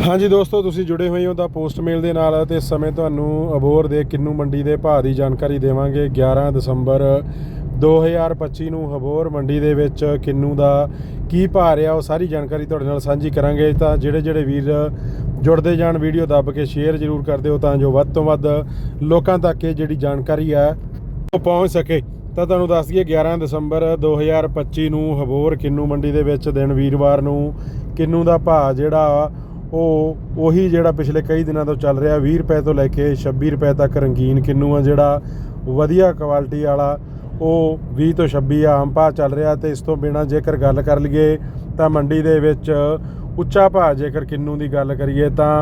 ਹਾਂਜੀ ਦੋਸਤੋ, ਤੁਸੀਂ ਜੁੜੇ ਹੋਏ ਹੋ ਤਾਂ ਪੋਸਟ ਮੇਲ ਦੇ ਨਾਲ ਤੇ ਇਸ ਸਮੇਂ ਤੁਹਾਨੂੰ ਅਬੋਰ ਦੇ ਕਿੰਨੂ ਮੰਡੀ ਦੇ ਭਾਅ ਦੀ ਜਾਣਕਾਰੀ ਦੇਵਾਂਗੇ। 11 ਦਸੰਬਰ 2025 ਨੂੰ ਹਬੋਰ ਮੰਡੀ ਦੇ ਵਿੱਚ ਕਿੰਨੂ ਦਾ ਕੀ ਭਾਅ ਰਿਹਾ, ਉਹ ਸਾਰੀ ਜਾਣਕਾਰੀ ਤੁਹਾਡੇ ਨਾਲ ਸਾਂਝੀ ਕਰਾਂਗੇ। ਤਾਂ ਜਿਹੜੇ ਜਿਹੜੇ ਵੀਰ ਜੁੜਦੇ ਜਾਣ, ਵੀਡੀਓ ਦੱਬ ਕੇ ਸ਼ੇਅਰ ਜ਼ਰੂਰ ਕਰ ਦਿਓ ਤਾਂ ਜੋ ਵੱਧ ਤੋਂ ਵੱਧ ਲੋਕਾਂ ਤੱਕ ਇਹ ਜਿਹੜੀ ਜਾਣਕਾਰੀ ਹੈ, ਉਹ ਪਹੁੰਚ ਸਕੇ। ਤਾਂ ਤੁਹਾਨੂੰ ਦੱਸ ਦਈਏ 11 ਦਸੰਬਰ 2025 ਨੂੰ ਹਬੋਰ ਕਿੰਨੂ ਮੰਡੀ ਦੇ ਵਿੱਚ ਦਿਨ ਵੀਰਵਾਰ ਨੂੰ ਕਿੰਨੂ ਦਾ ਭਾਅ ਜਿਹੜਾ ਉਹ ਉਹੀ ਜਿਹੜਾ ਪਿਛਲੇ ਕਈ ਦਿਨਾਂ ਤੋਂ ਚੱਲ ਰਿਹਾ 20 ਰੁਪਏ ਤੋਂ ਲੈ ਕੇ 26 ਰੁਪਏ ਤੱਕ ਰੰਗੀਨ ਕਿੰਨੂ ਆ ਜਿਹੜਾ ਵਧੀਆ ਕੁਆਲਿਟੀ ਵਾਲਾ, ਉਹ 20 ਤੋਂ 26 ਆਮ ਭਾਅ ਚੱਲ ਰਿਹਾ ਤੇ ਇਸ ਤੋਂ ਬਿਨਾ ਜੇਕਰ ਗੱਲ ਕਰ ਲਈਏ ਤਾਂ ਮੰਡੀ ਦੇ ਵਿੱਚ ਉੱਚਾ ਭਾਅ ਜੇਕਰ ਕਿੰਨੂ ਦੀ ਗੱਲ ਕਰੀਏ ਤਾਂ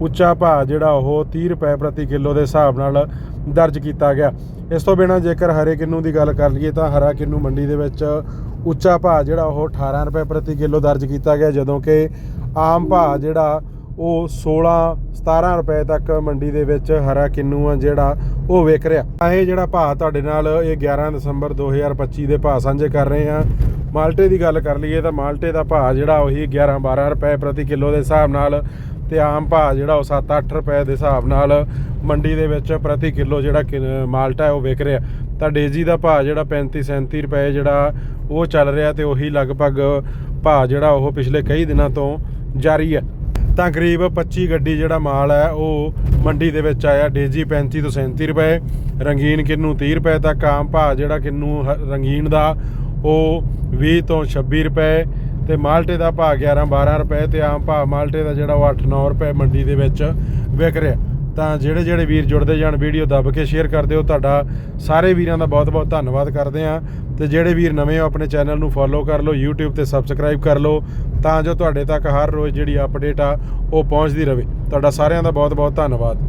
ਉੱਚਾ ਭਾਅ ਜਿਹੜਾ ਉਹ 30 ਰੁਪਏ ਪ੍ਰਤੀ ਕਿਲੋ ਦੇ ਹਿਸਾਬ ਨਾਲ ਦਰਜ ਕੀਤਾ ਗਿਆ। ਇਸ ਤੋਂ ਬਿਨਾ ਜੇਕਰ ਹਰੇ ਕਿੰਨੂ ਦੀ ਗੱਲ ਕਰ ਲਈਏ ਤਾਂ ਹਰਾ ਕਿੰਨੂ ਮੰਡੀ ਦੇ ਵਿੱਚ ਉੱਚਾ ਭਾਅ ਜਿਹੜਾ ਉਹ 18 ਰੁਪਏ ਪ੍ਰਤੀ ਕਿਲੋ ਦਰਜ ਕੀਤਾ ਗਿਆ, ਜਦੋਂ ਕਿ ਆਮ ਭਾਅ ਜਿਹੜਾ ਉਹ 16 17 ਰੁਪਏ ਤੱਕ ਮੰਡੀ ਦੇ ਵਿੱਚ ਹਰਾ ਕਿੰਨੂ ਆ ਜਿਹੜਾ ਉਹ ਵਿਕ ਰਿਹਾ। ਇਹ ਜਿਹੜਾ ਭਾਅ ਤੁਹਾਡੇ ਨਾਲ ਇਹ 11 ਦਸੰਬਰ 2025 ਦੇ ਭਾਅ ਸਾਂਝੇ ਕਰ ਰਹੇ ਆ। ਮਾਲਟੇ ਦੀ ਗੱਲ ਕਰ ਲਈਏ ਤਾਂ ਮਾਲਟੇ ਦਾ ਭਾਅ ਜਿਹੜਾ ਉਹੀ 11 12 ਰੁਪਏ ਪ੍ਰਤੀ ਕਿਲੋ ਦੇ ਹਿਸਾਬ ਨਾਲ ਤੇ ਆਮ ਭਾਅ ਜਿਹੜਾ ਉਹ 7-8 ਰੁਪਏ ਦੇ ਹਿਸਾਬ ਨਾਲ ਮੰਡੀ ਦੇ ਵਿੱਚ ਪ੍ਰਤੀ ਕਿਲੋ ਜਿਹੜਾ ਕਿ- ਮਾਲਟਾ ਹੈ ਉਹ ਵਿਕ ਰਿਹਾ। ਤਾਂ ਡੇਜ਼ੀ ਦਾ ਭਾਅ ਜਿਹੜਾ 35-37 ਰੁਪਏ ਜਿਹੜਾ ਉਹ ਚੱਲ ਰਿਹਾ ਤੇ ਉਹੀ ਲਗਭਗ ਭਾਅ ਜਿਹੜਾ ਉਹ ਪਿਛਲੇ ਕਈ ਦਿਨਾਂ ਤੋਂ ਜਾਰੀ ਹੈ। ਤਾਂ ਕਰੀਬ 25 ਗੱਡੀ ਜਿਹੜਾ ਮਾਲ ਹੈ, ਉਹ ਮੰਡੀ ਦੇ ਵਿੱਚ ਆਇਆ। ਡੇਜ਼ੀ 35 ਤੋਂ 37 ਰੁਪਏ, ਰੰਗੀਨ ਕਿੰਨੂ 30 ਰੁਪਏ ਤੱਕ, ਆਮ ਭਾਅ ਜਿਹੜਾ ਕਿੰਨੂ ਹ- ਰੰਗੀਨ ਦਾ, ਉਹ 20 ਤੋਂ 26 ਰੁਪਏ ਤੇ ਮਾਲਟੇ ਦਾ ਭਾਅ 11 12 ਰੁਪਏ ਤੇ ਆਮ ਭਾਅ ਮਾਲਟੇ ਦਾ ਜਿਹੜਾ ਉਹ 8 9 ਰੁਪਏ ਮੰਡੀ ਦੇ ਵਿੱਚ ਵਿਕ ਰਿਹਾ। ਤਾਂ ਜਿਹੜੇ ਜਿਹੜੇ ਵੀਰ ਜੁੜਦੇ ਜਾਣ, ਵੀਡੀਓ ਦੱਬ ਕੇ ਸ਼ੇਅਰ ਕਰ ਦਿਓ। ਤੁਹਾਡਾ ਸਾਰੇ ਵੀਰਾਂ ਦਾ ਬਹੁਤ ਬਹੁਤ ਧੰਨਵਾਦ ਕਰਦੇ ਆਂ ਤੇ ਜਿਹੜੇ ਵੀਰ ਨਵੇਂ ਹੋ, ਆਪਣੇ ਚੈਨਲ ਨੂੰ ਫੋਲੋ ਕਰ ਲਓ, YouTube ਤੇ ਸਬਸਕ੍ਰਾਈਬ ਕਰ ਲਓ। ਤਾਂ ਜੋ ਤੁਹਾਡੇ ਤੱਕ ਹਰ ਰੋਜ਼ ਜਿਹੜੀ ਅਪਡੇਟ ਆ, ਉਹ ਪਹੁੰਚਦੀ ਰਹੇ। ਤੁਹਾਡਾ ਸਾਰਿਆਂ ਦਾ ਬਹੁਤ ਬਹੁਤ ਧੰਨਵਾਦ।